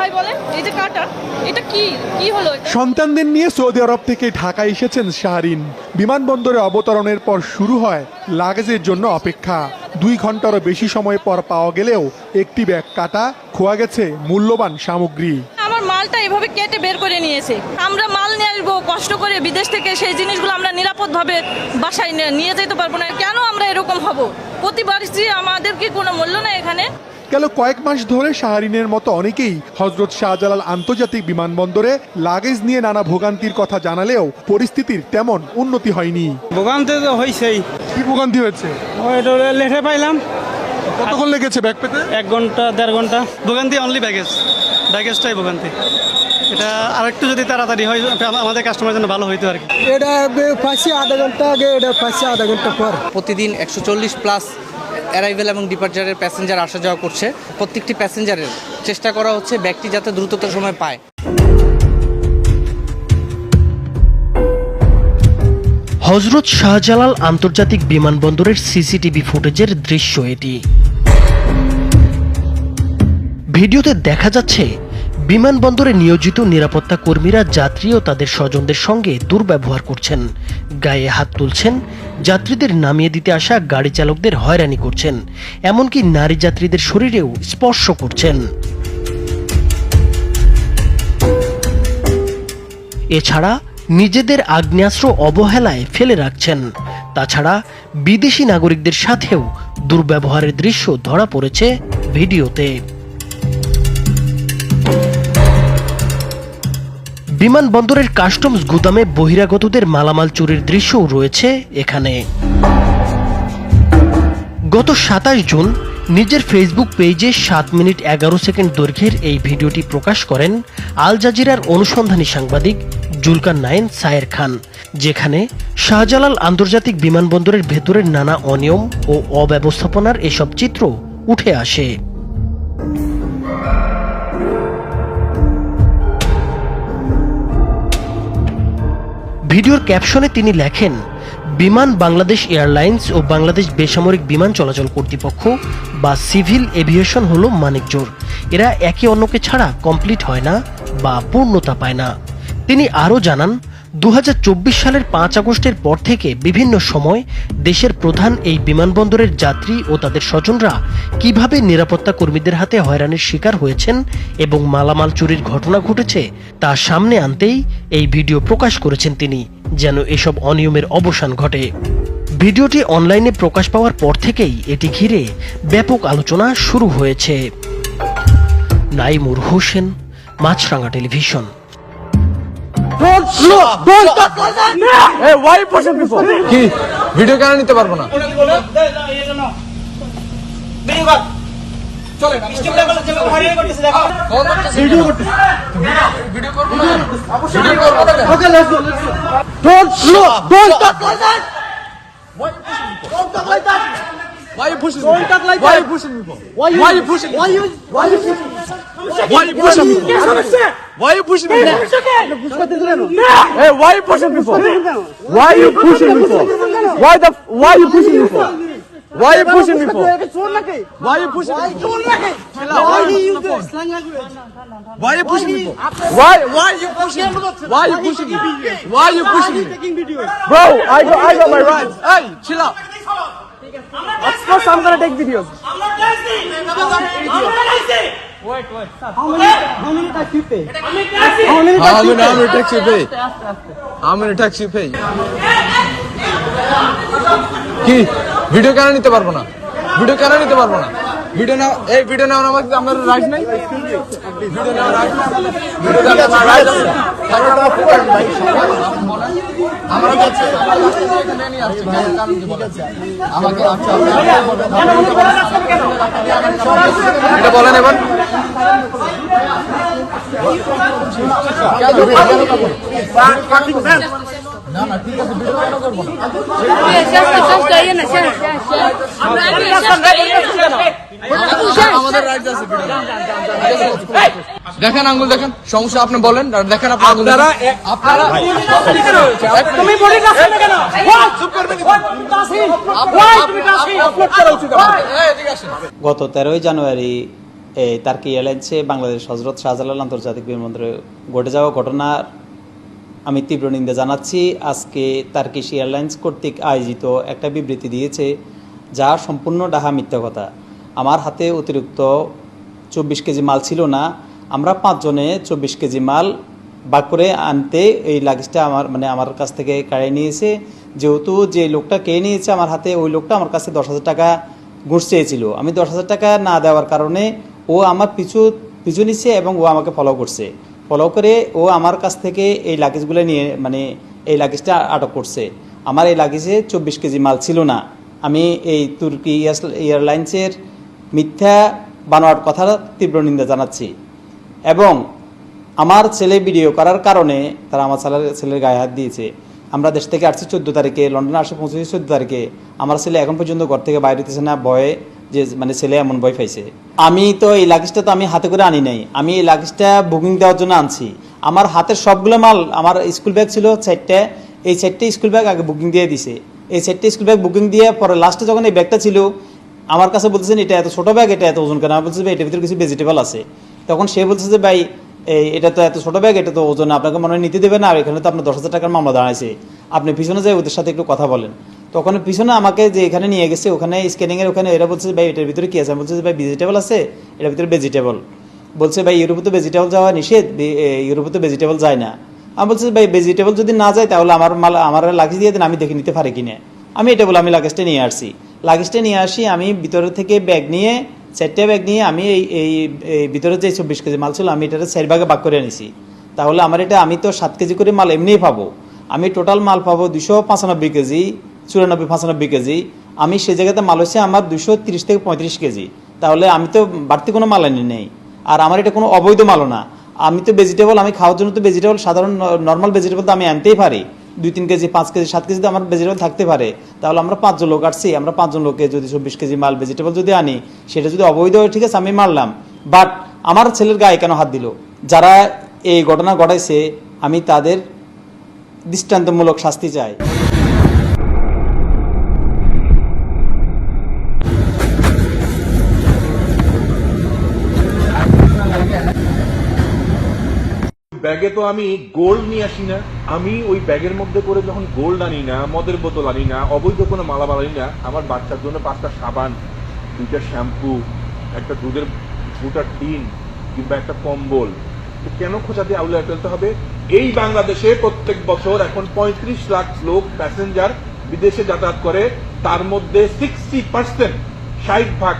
ভাই বলেন এই যে কাটা এটা কি কি হলো সন্তানদের নিয়ে সৌদি আরব থেকে ঢাকা এসেছেন শাহরিন। বিমানবন্দরে অবতরণের পর শুরু হয় লাগেজের জন্য অপেক্ষা। দুই ঘন্টারও বেশি সময় পর পাওয়া গেলেও একটি ব্যাগ কাটা খোয়া গেছে মূল্যবান সামগ্রী। আমার মালটা এভাবে কেটে বের করে নিয়েছে। আমরা মাল নিয়ে আসব কষ্ট করে বিদেশ থেকে সেই জিনিসগুলো আমরা নিরাপদভাবে বাসায় নিয়ে- যেতে পারব না। কেন আমরা এরকম হব? প্রতিবার যে আমাদের কি কোনো মূল্য নেই এখানে? গেল কয়েক মাস ধরে শাহরিনের মতো অনেকেই হজরত শাহজালাল আন্তর্জাতিক বিমানবন্দরে লাগেজ নিয়ে নানা ভোগান্তির কথা জানালেও পরিস্থিতির তেমন উন্নতি হয়নি। ভোগান্তি তো হয়েছেই কি ভোগান্তি হয়েছে? লেটে পাইলাম। কতক্ষণ লেগেছে ব্যাগ পেতে? এক ঘণ্টা দেড় ঘণ্টা। ভোগান্তি অনলি ব্যাগেজ ব্যাগেজটাই ভোগান্তি। এটা আরেকটু যদি তাড়াতাড়ি হয় আম- আমাদের কাস্টমারের জন্য ভালো হইতো আর কি। এটা পাচ্ছি আধা ঘণ্টা আগে এটা পাচ্ছি আধা ঘণ্টা পর। প্রতিদিন একশো চল্লিশ প্লাস অ্যারাইভেল এবং ডিপার্চারের প্যাসেঞ্জার আসা যাওয়া করছে। প্রত্যেকটি প্যাসেঞ্জারের চেষ্টা করা হচ্ছে ব্যাগটি যাতে দ্রুততর সময় পায়। হজরত শাহজালাল আন্তর্জাতিক বিমানবন্দরের সিসিটিভি ফুটেজের দৃশ্য এটি। ভিডিওতে দেখা যাচ্ছে, বিমানবন্দরে নিয়োজিত নিরাপত্তা কর্মীরা যাত্রী ও তাদের স্বজনদের সঙ্গে দুর্ব্যবহার করছেন। গায়ে হাত তুলছেন যাত্রীদের নামিয়ে দিতে আসা গাড়ি চালকদের হয়রানি করছেন, এমনকি নারী যাত্রীদের শরীরেও স্পর্শ করছেন। এছাড়া নিজেদের আগ্নেয়াস্ত্র অবহেলায় ফেলে রাখছেন। তাছাড়া বিদেশি নাগরিকদের সাথেও দুর্ব্যবহারের দৃশ্য ধরা পড়েছে ভিডিওতে। বিমানবন্দরের কাস্টমস গুদামে বহিরাগতদের মালামাল চুরির দৃশ্যও রয়েছে এখানে। গত সাতাশ জুন নিজের ফেসবুক পেজে সাত মিনিট এগারো সেকেন্ড দৈর্ঘ্যের এই ভিডিওটি প্রকাশ করেন আল জাজিরার অনুসন্ধানী সাংবাদিক জুলকার নাইন সায়ের খান, যেখানে শাহজালাল আন্তর্জাতিক বিমানবন্দরের ভেতরের নানা অনিয়ম ও অব্যবস্থাপনার এসব চিত্র উঠে আসে। ভিডিওর ক্যাপশনে তিনি লেখেন, বিমান বাংলাদেশ এয়ারলাইন্স ও বাংলাদেশ বেসামরিক বিমান চলাচল কর্তৃপক্ষ বা সিভিল এভিয়েশন হলো মানিকজোর এরা একে অন্যকে ছাড়া কমপ্লিট হয় না বা পূর্ণতা পায় না। তিনি আরও জানান দু হাজার চব্বিশ সালের পাঁচ আগস্টের পর থেকে বিভিন্ন সময় দেশের প্রধান এই বিমানবন্দরের যাত্রী ও তাদের স্বজনরা কীভাবে নিরাপত্তা কর্মীদের হাতে হয়রানির শিকার হয়েছেন এবং মালামাল চুরির ঘটনা ঘটেছে তা সামনে আনতেই এই ভিডিও প্রকাশ করেছেন তিনি, যেন এসব অনিয়মের অবসান ঘটে। ভিডিওটি অনলাইনে প্রকাশ পাওয়ার পর থেকেই এটি ঘিরে ব্যাপক আলোচনা শুরু হয়েছে। নাইমুর হোসেন মাছরাঙ্গা টেলিভিশন। কি ভিডিও কেন নিতে পারব না ভিডিও করব না ভিডিও করব না Why you pushing me? Don't talk like Why you pushing me? for? Why you, why you pushing me? Why you why you pushing me? Why you pushing me? for? Why you pushing me? for? Hey, why you pushing me? for? Why you pushing me? for? Why the why you pushing me? for? Why you pushing me? for? Why you pushing me? for? Why you slang language? Why you pushing me? for? Why why you pushing me? Why you pushing me? Why you pushing me? Bro, I got I got my rights. Hey, chill out. Of course, I'm gonna take videos. How many, how many tax you pay? How many tax you pay? কি video কেন নিতে পারব না video কেন নিতে পারব না video নাও এই ভিডিও আমার রাইট নাই। ভিডিও নেওয়ার রাইট ভিডিও নেওয়ার রাইট আছে। আমরা যাচ্ছি এখানে নিয়ে আসছি কেন কারণ কি বলেন আমাকে আচ্ছা এটা বলেন এবার। না না ঠিক আছে ভিডিও কেন করব না রাইট আছে দেখেন আঙ্গুল দেখেন। সমস্যা আপনি বলেন আর দেখেন আপনারা আপনারা তুমি বডি কাছে কেন? চুপ করবেন আপলোড করা উচিত এই ঠিক আছে গত তেরোই জানুয়ারি এই তার্কি এয়ারলাইন্সে বাংলাদেশ হজরত শাহজালাল আন্তর্জাতিক বিমানবন্দরে ঘটে যাওয়া ঘটনার আমি তীব্র নিন্দা জানাচ্ছি। আজকে তার্কিশ এয়ারলাইন্স কর্তৃক আয়োজিত একটা বিবৃতি দিয়েছে যা সম্পূর্ণ ডাহা মিথ্যা কথা। আমার হাতে অতিরিক্ত চব্বিশ কেজি মাল ছিল না। আমরা পাঁচজনে চব্বিশ কেজি মাল বাক করে আনতে এই লাগেজটা আমার মানে আমার কাছ থেকে কাড়িয়ে নিয়েছে। যেহেতু যে লোকটা কে নিয়েছে আমার হাতে, ওই লোকটা আমার কাছে দশ হাজার টাকা ঘুষ চেয়েছিল। আমি দশ হাজার টাকা না দেওয়ার কারণে ও আমার পিছু পিছু নিচ্ছে এবং ও আমাকে ফলো করছে। ফলো করে ও আমার কাছ থেকে এই লাগেজগুলো নিয়ে মানে এই লাগেজটা আটক করছে। আমার এই লাগেজে চব্বিশ কেজি মাল ছিল না। আমি এই তুর্কি এয়ারলাইন্সের মিথ্যা বানোয়ার কথা তীব্র নিন্দা জানাচ্ছি। এবং আমার ছেলে ভিডিও করার কারণে তারা আমার ছেলের ছেলের গায়ে হাত দিয়েছে। আমরা দেশ থেকে আসছি চোদ্দ তারিখে, লন্ডনে আসে পৌঁছেছি চোদ্দ তারিখে। আমার ছেলে এখন পর্যন্ত ঘর থেকে বাইরে হতেছে না, ভয়ে যে মানে ছেলে এমন ভয় পাইছে। আমি তো এই লাগেজটা তো আমি হাতে করে আনি নাই। আমি এই লাগেজটা বুকিং দেওয়ার জন্য আনছি। আমার হাতের সবগুলো মাল, আমার স্কুল ব্যাগ ছিল চারটে। এই চারটে স্কুল ব্যাগ আগে বুকিং দিয়ে দিছে। এই চারটে স্কুল ব্যাগ বুকিং দিয়ে পরে লাস্টে যখন এই ব্যাগটা ছিল আমার কাছে বলতেছেন এটা এত ছোট ব্যাগ এটা এত ওজন কেন? আমি বলছি এটার ভিতরে কিছু ভেজিটেবল আছে। তখন সে বলছে যে ভাই, এই, এটা তো এত ছোট ব্যাগ এটা তো ওজন, আপনাকে মনে হয় নিতে দেবে না, আর এখানে তো আপনার দশ হাজার টাকার মামলা দাঁড়াইছে। আপনি পিছনে যাই, ওদের সাথে একটু কথা বলেন। তখন পিছনে আমাকে যে এখানে নিয়ে গেছে, ওখানে স্ক্যানিং এর ওখানে এরা বলছে ভাই, এটার ভিতরে কি আছে? আমি বলছি ভাই ভেজিটেবল আছে, এটার ভিতরে ভেজিটেবল বলছে, ভাই, ইউরোপে তো ভেজিটেবল যাওয়া নিষেধ ইউরোপে তো ভেজিটেবল যায় না। আমি বলছি, ভাই ভেজিটেবল যদি না যায়, তাহলে আমার মাল, আমার লাগিয়ে দিয়ে দেন, আমি দেখে নিতে পারি কিনা? আমি এটা বলে আমি লাগেজটা নিয়ে আসছি। লাগেজটা নিয়ে আসি, আমি ভিতরে থেকে ব্যাগ নিয়ে চারটে ব্যাগ নিয়ে আমি এই এই ভিতরে যে চব্বিশ কেজি মাল ছিল, আমি এটা চার ভাগে ভাগ করে নিছি তাহলে আমার এটা, আমি তো সাত কেজি করে মাল এমনিই পাবো। আমি টোটাল মাল পাবো দুশো পঁচানব্বই কেজি, চুরানব্বই, পঁচানব্বই কেজি। আমি সেই জায়গাতে মাল হচ্ছে আমার দুশো তিরিশ থেকে পঁয়ত্রিশ কেজি। তাহলে আমি তো বাড়তি কোনো মাল আনি নেই। আর আমার এটা কোনো অবৈধ মালও না। আমি তো ভেজিটেবল আমি খাওয়ার জন্য তো ভেজিটেবল সাধারণ নর্মাল ভেজিটেবল তো আমি আনতেই পারি। দুই তিন কেজি, পাঁচ কেজি, সাত কেজি তো আমার ভেজিটেবল থাকতে পারে। তাহলে আমরা পাঁচজন লোক আসছি, আমরা পাঁচজন লোকে যদি চব্বিশ কেজি মাল ভেজিটেবল যদি আনি, সেটা যদি অবৈধ হয় ঠিক আছে, আমি মারলাম। বাট আমার ছেলের গায়ে কেন হাত দিল? যারা এই ঘটনা ঘটাইছে, আমি তাদের দৃষ্টান্তমূলক শাস্তি চাই। ব্যাগে তো আমি গোল্ড নিয়ে আসি না। আমি ওই ব্যাগের মধ্যে করে যখন গোল্ড আনি না, মদের বোতল আনি না, অবৈধ কোনো মালামাল আনি না, আমার বাচ্চার জন্য পাঁচটা সাবান, দুইটা শ্যাম্পু, একটা দুধের দুটা টিন কিংবা একটা কম্বল। কেন খোঁচাতে আউলে ফেলতে হবে? এই বাংলাদেশে প্রত্যেক বছর এখন পঁয়ত্রিশ লাখ লোক প্যাসেঞ্জার বিদেশে যাতায়াত করে, তার মধ্যে সিক্সটি পার্সেন্ট ষাট ভাগ